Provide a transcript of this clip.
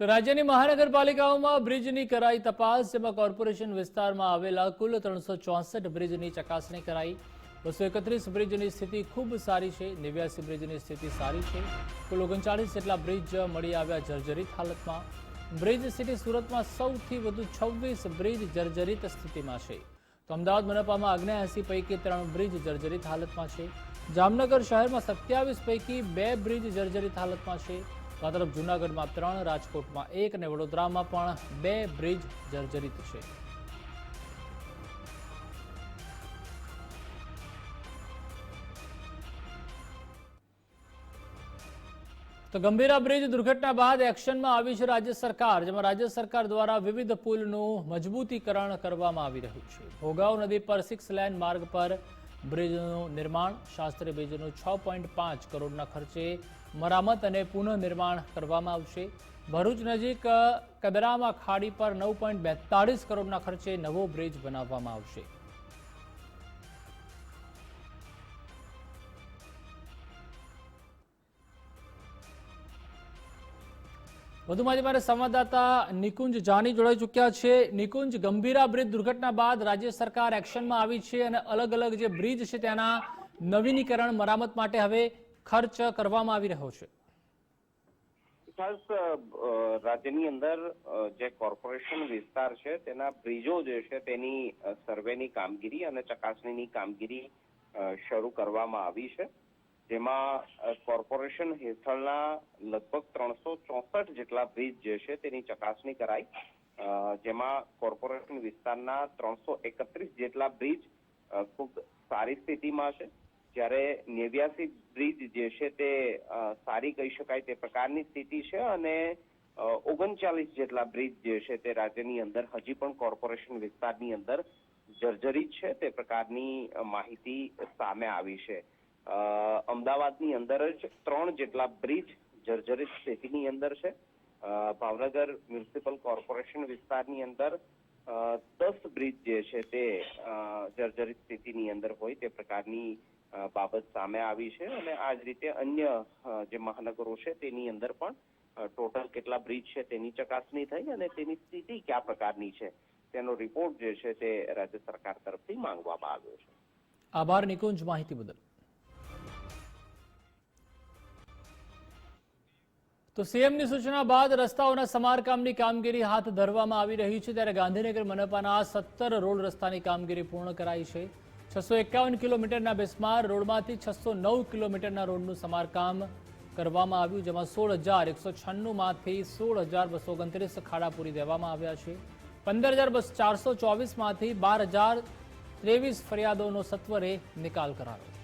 તો રાજ્યની મહાનગરપાલિકાઓમાં બ્રિજની કરાઈ તપાસ, જેમાં કોર્પોરેશન વિસ્તારમાં આવેલા કુલ ત્રણસો બ્રિજની ચકાસણી કરાઈ. બસો એકત્રીસ બ્રિજની સ્થિતિ ખૂબ સારી છે, નેવ્યાસી બ્રિજની સ્થિતિ સારી છે. કુલ ઓગણચાળીસ જેટલા બ્રિજ મળી આવ્યા જર્જરિત હાલતમાં. બ્રિજ સિટી સુરતમાં સૌથી વધુ છવ્વીસ બ્રિજ જર્જરિત સ્થિતિમાં છે. તો અમદાવાદ મનપામાં અગ્નેએસી પૈકી ત્રણ બ્રિજ જર્જરિત હાલતમાં છે. જામનગર શહેરમાં સત્યાવીસ પૈકી બે બ્રિજ જર્જરિત હાલતમાં છે. તો આ તરફ જૂનાગઢમાં ત્રણ, રાજકોટમાં એક અને વડોદરામાં પણ બે બ્રિજ જર્જરિત છે. તો ગંભીરા બ્રિજ દુર્ઘટના બાદ એક્શનમાં આવી છે રાજ્ય સરકાર, જેમાં રાજ્ય સરકાર દ્વારા વિવિધ પુલનું મજબૂતીકરણ કરવામાં આવી રહ્યું છે. ભોગાવ નદી પર સિક્સ લેન માર્ગ પર બ્રિજનું નિર્માણ શાસ્ત્રી બ્રિજનું છ પોઈન્ટ પાંચ કરોડના ખર્ચે મરામત અને પુનઃનિર્માણ કરવામાં આવશે. ભરૂચ નજીક કદરામાં ખાડી પર નવ પોઈન્ટ બેતાળીસ કરોડના ખર્ચે નવો બ્રિજ બનાવવામાં આવશે. વધુ માહિતી મારે સંવાદદાતા નિકુંજ જાની જોડાઈ ચૂક્યા છે. નિકુંજ, ગંભીરા બ્રિજ દુર્ઘટના બાદ રાજ્ય સરકાર એક્શનમાં આવી છે અને અલગ અલગ જે બ્રિજ છે તેના નવીનીકરણ મરામત માટે હવે ખર્ચ કરવામાં આવી રહ્યો છે. ખાસ રાજ્યની અંદર જે કોર્પોરેશન વિસ્તાર છે તેના બ્રિજો જે છે તેની સર્વેની કામગીરી અને ચકાસણીની કામગીરી શરૂ કરવામાં આવી છે. જેમાં કોર્પોરેશન હેઠળના લગભગ ત્રણસો ચોસઠ જેટલા બ્રિજ જે છે તેની ચકાસણી કરાઈ. જેમાં કોર્પોરેશન વિસ્તારના ત્રણસો એકત્રીસ જેટલા બ્રિજ ખૂબ સારી સ્થિતિમાં છે. જ્યારે નેવ્યાસી બ્રિજ જે છે તે સારી કહી શકાય તે પ્રકારની સ્થિતિ છે અને ઓગણચાલીસ જેટલા બ્રિજ જે છે તે રાજ્યની અંદર, હજી પણ કોર્પોરેશન વિસ્તારની અંદર જર્જરિત છે તે પ્રકારની માહિતી સામે આવી છે. અમદાવાદની અંદર જ ત્રણ જેટલા બ્રિજ જર્જરિત સ્થિતિની અંદર છે. ભાવનગર મ્યુનિસિપલ કોર્પોરેશન વિસ્તારની અંદર દસ બ્રિજ જે છે તે જર્જરિત સ્થિતિની અંદર હોય તે પ્રકારની બાબત સામે આવી છે અને આ જ રીતે અન્ય જે મહાનગરો છે તેની અંદર પણ ટોટલ કેટલા બ્રિજ છે તેની ચકાસણી થઈ અને તેની સ્થિતિ કયા પ્રકારની છે તેનો રિપોર્ટ જે છે તે રાજ્ય સરકાર તરફથી માંગવામાં આવ્યો છે. આભાર નિકુંજ માહિતી બદલ. તો સીએમની સૂચના બાદ રસ્તાઓના સમારકામની કામગીરી હાથ ધરવામાં આવી રહી છે ત્યારે ગાંધીનગર મનપાના સત્તર રોડ રસ્તાની કામગીરી પૂર્ણ કરાઈ છે. છસો એકાવન કિલોમીટરના બિસ્માર રોડમાંથી છસો નવ કિલોમીટરના રોડનું સમારકામ કરવામાં આવ્યું, જેમાં સોળ હજાર એકસો છન્નુંમાંથી સોળ હજાર બસો ઓગણત્રીસ ખાડા પૂરી દેવામાં આવ્યા છે. પંદર હજાર બસ ચારસો ચોવીસમાંથી બાર હજાર ત્રેવીસ ફરિયાદોનો સત્વરે નિકાલ કરાયો.